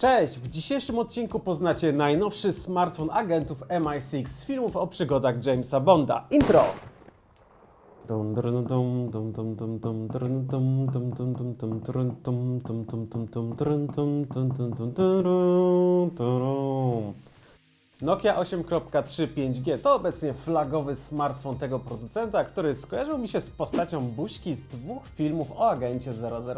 Cześć! W dzisiejszym odcinku poznacie najnowszy smartfon agentów MI6 z filmów o przygodach Jamesa Bonda. Intro! Nokia 8.3 5G to obecnie flagowy smartfon tego producenta, który skojarzył mi się z postacią buźki z dwóch filmów o agencie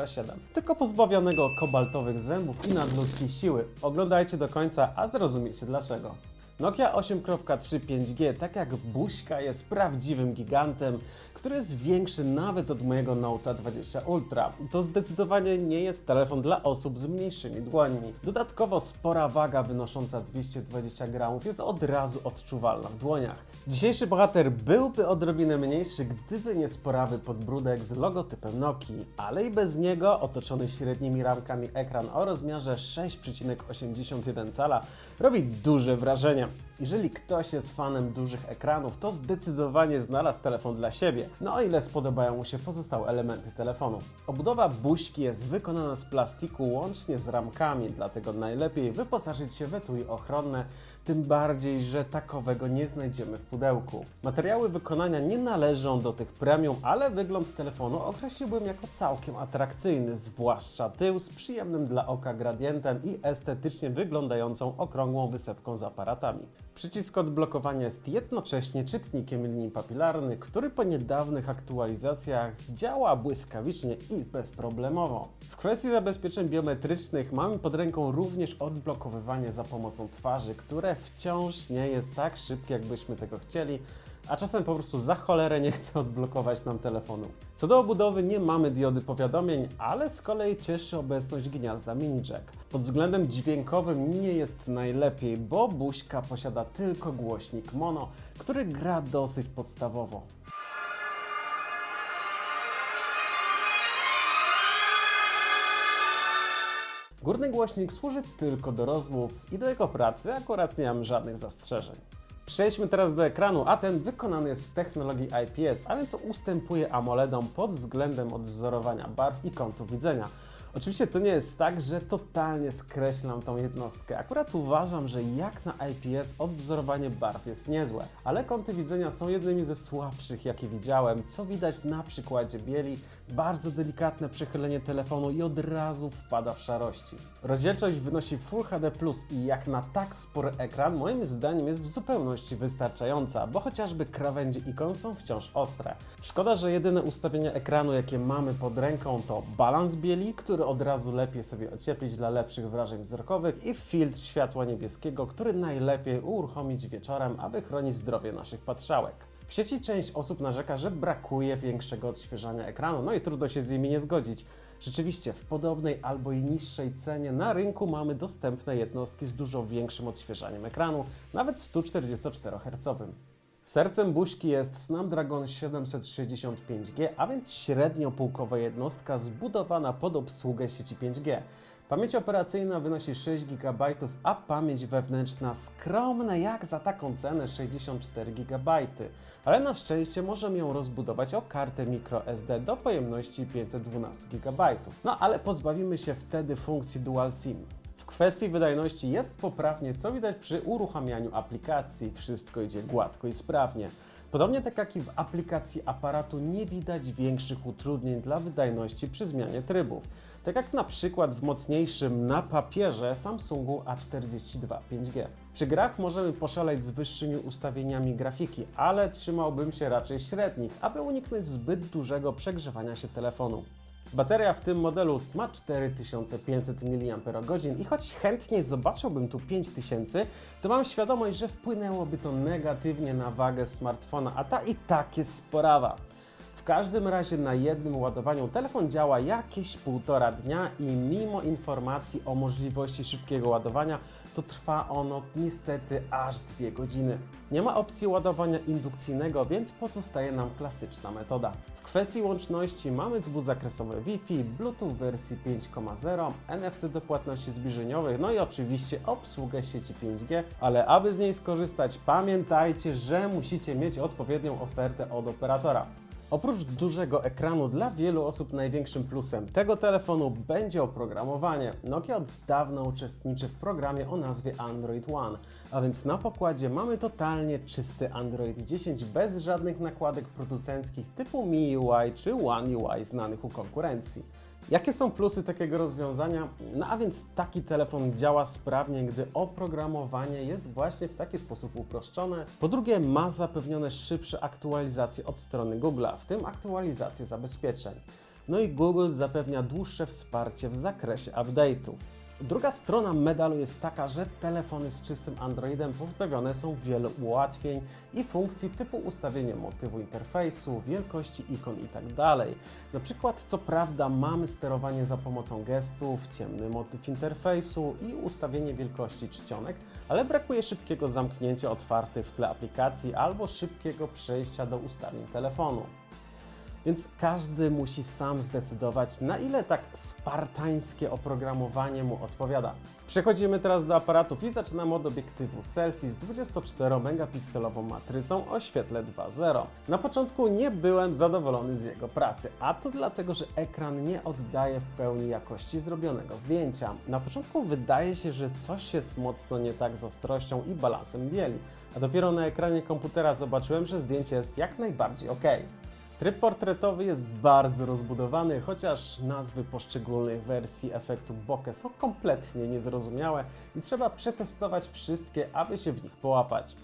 007. Tylko pozbawionego kobaltowych zębów i nadludzkiej siły. Oglądajcie do końca, a zrozumiecie dlaczego. Nokia 8.3 5G, tak jak buźka, jest prawdziwym gigantem, który jest większy nawet od mojego Note 20 Ultra. To zdecydowanie nie jest telefon dla osób z mniejszymi dłońmi. Dodatkowo spora waga wynosząca 220 gramów jest od razu odczuwalna w dłoniach. Dzisiejszy bohater byłby odrobinę mniejszy, gdyby nie sporawy podbródek z logotypem Nokii, ale i bez niego otoczony średnimi ramkami ekran o rozmiarze 6,81 cala robi duże wrażenie. Jeżeli ktoś jest fanem dużych ekranów, to zdecydowanie znalazł telefon dla siebie, no o ile spodobają mu się pozostałe elementy telefonu. Obudowa buźki jest wykonana z plastiku łącznie z ramkami, dlatego najlepiej wyposażyć się w etui ochronne, tym bardziej, że takowego nie znajdziemy w pudełku. Materiały wykonania nie należą do tych premium, ale wygląd telefonu określiłbym jako całkiem atrakcyjny, zwłaszcza tył z przyjemnym dla oka gradientem i estetycznie wyglądającą okrągłą wysepką z aparatami. Przycisk odblokowania jest jednocześnie czytnikiem linii papilarnych, który po niedawnych aktualizacjach działa błyskawicznie i bezproblemowo. W kwestii zabezpieczeń biometrycznych mamy pod ręką również odblokowywanie za pomocą twarzy, które wciąż nie jest tak szybkie, jakbyśmy tego chcieli, a czasem po prostu za cholerę nie chce odblokować nam telefonu. Co do obudowy nie mamy diody powiadomień, ale z kolei cieszy obecność gniazda mini jack. Pod względem dźwiękowym nie jest najlepiej, bo buźka posiada tylko głośnik mono, który gra dosyć podstawowo. Górny głośnik służy tylko do rozmów i do jego pracy akurat nie mam żadnych zastrzeżeń. Przejdźmy teraz do ekranu, a ten wykonany jest w technologii IPS, a więc ustępuje AMOLEDom pod względem odwzorowania barw i kątu widzenia. Oczywiście to nie jest tak, że totalnie skreślam tą jednostkę. Akurat uważam, że jak na IPS odwzorowanie barw jest niezłe, ale kąty widzenia są jednymi ze słabszych, jakie widziałem, co widać na przykładzie bieli, bardzo delikatne przechylenie telefonu i od razu wpada w szarości. Rozdzielczość wynosi Full HD+, i jak na tak spory ekran, moim zdaniem jest w zupełności wystarczająca, bo chociażby krawędzie ikon są wciąż ostre. Szkoda, że jedyne ustawienia ekranu, jakie mamy pod ręką to balans bieli, który od razu lepiej sobie ocieplić dla lepszych wrażeń wzrokowych i filtr światła niebieskiego, który najlepiej uruchomić wieczorem, aby chronić zdrowie naszych patrzałek. W sieci część osób narzeka, że brakuje większego odświeżania ekranu, no i trudno się z nimi nie zgodzić. Rzeczywiście, w podobnej albo i niższej cenie na rynku mamy dostępne jednostki z dużo większym odświeżaniem ekranu, nawet 144 Hz. Sercem buźki jest Snapdragon 765G, a więc średniopółkowa jednostka zbudowana pod obsługę sieci 5G. Pamięć operacyjna wynosi 6 GB, a pamięć wewnętrzna skromne jak za taką cenę 64 GB. Ale na szczęście możemy ją rozbudować o kartę microSD do pojemności 512 GB. No ale pozbawimy się wtedy funkcji Dual SIM. Kwestii wydajności jest poprawnie, co widać przy uruchamianiu aplikacji. Wszystko idzie gładko i sprawnie. Podobnie tak jak i w aplikacji aparatu nie widać większych utrudnień dla wydajności przy zmianie trybów. Tak jak na przykład w mocniejszym na papierze Samsungu A42 5G. Przy grach możemy poszaleć z wyższymi ustawieniami grafiki, ale trzymałbym się raczej średnich, aby uniknąć zbyt dużego przegrzewania się telefonu. Bateria w tym modelu ma 4500 mAh i choć chętnie zobaczyłbym tu 5000, to mam świadomość, że wpłynęłoby to negatywnie na wagę smartfona, a ta i tak jest sporawa. W każdym razie na jednym ładowaniu telefon działa jakieś półtora dnia i mimo informacji o możliwości szybkiego ładowania, to trwa ono niestety aż dwie godziny. Nie ma opcji ładowania indukcyjnego, więc pozostaje nam klasyczna metoda. W kwestii łączności mamy dwuzakresowe Wi-Fi, Bluetooth wersji 5.0, NFC do płatności zbliżeniowych, no i oczywiście obsługę sieci 5G, ale aby z niej skorzystać, pamiętajcie, że musicie mieć odpowiednią ofertę od operatora. Oprócz dużego ekranu, dla wielu osób największym plusem tego telefonu będzie oprogramowanie. Nokia od dawna uczestniczy w programie o nazwie Android One, a więc na pokładzie mamy totalnie czysty Android 10 bez żadnych nakładek producenckich typu MIUI czy One UI znanych u konkurencji. Jakie są plusy takiego rozwiązania? No a więc taki telefon działa sprawnie, gdy oprogramowanie jest właśnie w taki sposób uproszczone. Po drugie, ma zapewnione szybsze aktualizacje od strony Google'a, w tym aktualizację zabezpieczeń. No i Google zapewnia dłuższe wsparcie w zakresie update'ów. Druga strona medalu jest taka, że telefony z czystym Androidem pozbawione są wielu ułatwień i funkcji typu ustawienie motywu interfejsu, wielkości ikon itd. Na przykład, co prawda, mamy sterowanie za pomocą gestów, ciemny motyw interfejsu i ustawienie wielkości czcionek, ale brakuje szybkiego zamknięcia otwartych w tle aplikacji albo szybkiego przejścia do ustawień telefonu. Więc każdy musi sam zdecydować, na ile tak spartańskie oprogramowanie mu odpowiada. Przechodzimy teraz do aparatów i zaczynamy od obiektywu selfie z 24-megapikselową matrycą o świetle 2.0. Na początku nie byłem zadowolony z jego pracy, a to dlatego, że ekran nie oddaje w pełni jakości zrobionego zdjęcia. Na początku wydaje się, że coś jest mocno nie tak z ostrością i balansem bieli, a dopiero na ekranie komputera zobaczyłem, że zdjęcie jest jak najbardziej ok. Tryb portretowy jest bardzo rozbudowany, chociaż nazwy poszczególnych wersji efektu bokeh są kompletnie niezrozumiałe i trzeba przetestować wszystkie, aby się w nich połapać.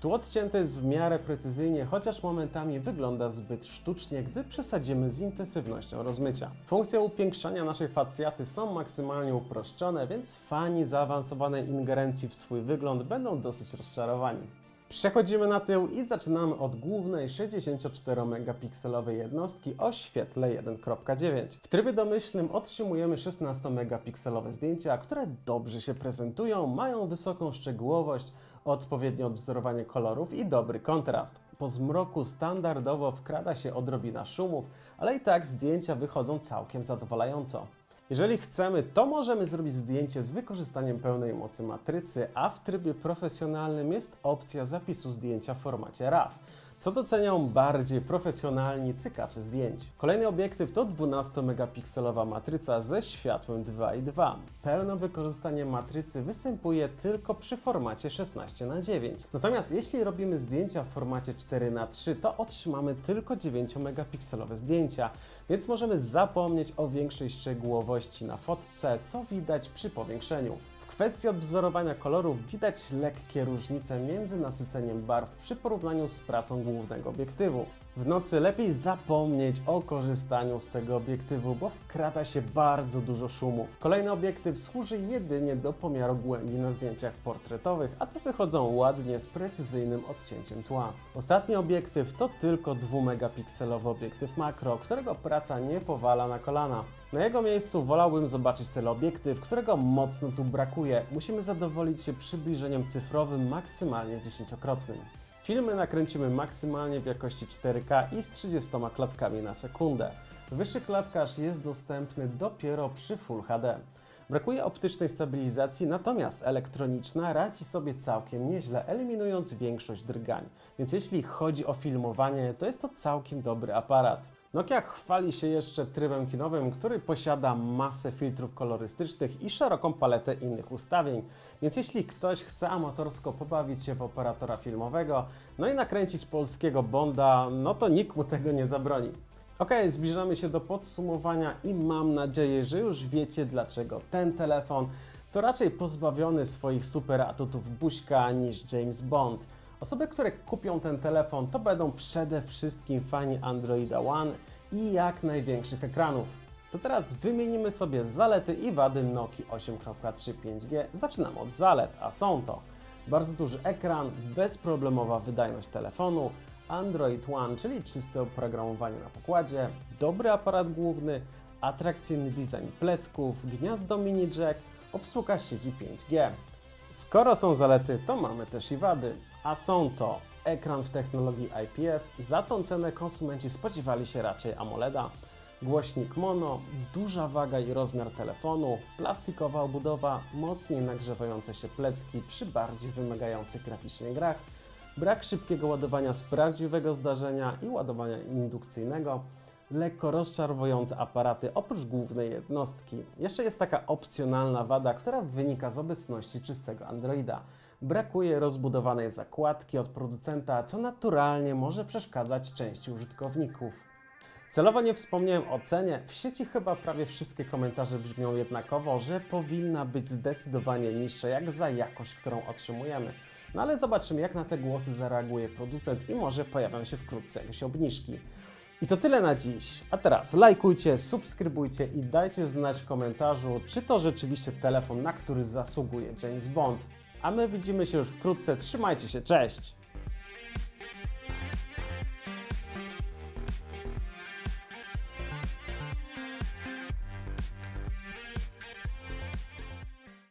Tu odcięte jest w miarę precyzyjnie, chociaż momentami wygląda zbyt sztucznie, gdy przesadzimy z intensywnością rozmycia. Funkcje upiększania naszej facjaty są maksymalnie uproszczone, więc fani zaawansowanej ingerencji w swój wygląd będą dosyć rozczarowani. Przechodzimy na tył i zaczynamy od głównej 64-megapikselowej jednostki o świetle 1.9. W trybie domyślnym otrzymujemy 16-megapikselowe zdjęcia, które dobrze się prezentują, mają wysoką szczegółowość, odpowiednie odwzorowanie kolorów i dobry kontrast. Po zmroku standardowo wkrada się odrobina szumów, ale i tak zdjęcia wychodzą całkiem zadowalająco. Jeżeli chcemy, to możemy zrobić zdjęcie z wykorzystaniem pełnej mocy matrycy, a w trybie profesjonalnym jest opcja zapisu zdjęcia w formacie RAW co docenią bardziej profesjonalni cykacze zdjęć. Kolejny obiektyw to 12-megapikselowa matryca ze światłem 2.2. Pełne wykorzystanie matrycy występuje tylko przy formacie 16 na 9 Natomiast jeśli robimy zdjęcia w formacie 4 na 3 to otrzymamy tylko 9-megapikselowe zdjęcia, więc możemy zapomnieć o większej szczegółowości na fotce, co widać przy powiększeniu. Kwestii odwzorowania kolorów widać lekkie różnice między nasyceniem barw przy porównaniu z pracą głównego obiektywu. W nocy lepiej zapomnieć o korzystaniu z tego obiektywu, bo wkrada się bardzo dużo szumu. Kolejny obiektyw służy jedynie do pomiaru głębi na zdjęciach portretowych, a te wychodzą ładnie z precyzyjnym odcięciem tła. Ostatni obiektyw to tylko 2-megapikselowy obiektyw makro, którego praca nie powala na kolana. Na jego miejscu wolałbym zobaczyć teleobiektyw, którego mocno tu brakuje. Musimy zadowolić się przybliżeniem cyfrowym maksymalnie dziesięciokrotnym. Filmy nakręcimy maksymalnie w jakości 4K i z 30 klatkami na sekundę. Wyższy klatkarz jest dostępny dopiero przy Full HD. Brakuje optycznej stabilizacji, natomiast elektroniczna radzi sobie całkiem nieźle, eliminując większość drgań. Więc jeśli chodzi o filmowanie, to jest to całkiem dobry aparat. Nokia chwali się jeszcze trybem kinowym, który posiada masę filtrów kolorystycznych i szeroką paletę innych ustawień. Więc jeśli ktoś chce amatorsko pobawić się w operatora filmowego, no i nakręcić polskiego Bonda, no to nikt mu tego nie zabroni. Ok, zbliżamy się do podsumowania i mam nadzieję, że już wiecie dlaczego ten telefon to raczej pozbawiony swoich super atutów buźka niż James Bond. Osoby, które kupią ten telefon, to będą przede wszystkim fani Androida One i jak największych ekranów. To teraz wymienimy sobie zalety i wady Nokia 8.3 5G. Zaczynamy od zalet, a są to bardzo duży ekran, bezproblemowa wydajność telefonu, Android One, czyli czyste oprogramowanie na pokładzie, dobry aparat główny, atrakcyjny design plecków, gniazdo mini jack, obsługa sieci 5G. Skoro są zalety, to mamy też i wady, a są to ekran w technologii IPS, za tą cenę konsumenci spodziewali się raczej AMOLEDa, głośnik mono, duża waga i rozmiar telefonu, plastikowa obudowa, mocniej nagrzewające się plecki przy bardziej wymagających graficznie grach, brak szybkiego ładowania z prawdziwego zdarzenia i ładowania indukcyjnego, lekko rozczarowujące aparaty oprócz głównej jednostki. Jeszcze jest taka opcjonalna wada, która wynika z obecności czystego Androida. Brakuje rozbudowanej zakładki od producenta, co naturalnie może przeszkadzać części użytkowników. Celowo nie wspomniałem o cenie. W sieci chyba prawie wszystkie komentarze brzmią jednakowo, że powinna być zdecydowanie niższa jak za jakość, którą otrzymujemy. No ale zobaczymy, jak na te głosy zareaguje producent i może pojawią się wkrótce jakieś obniżki. I to tyle na dziś. A teraz lajkujcie, subskrybujcie i dajcie znać w komentarzu, czy to rzeczywiście telefon, na który zasługuje James Bond. A my widzimy się już wkrótce. Trzymajcie się, cześć!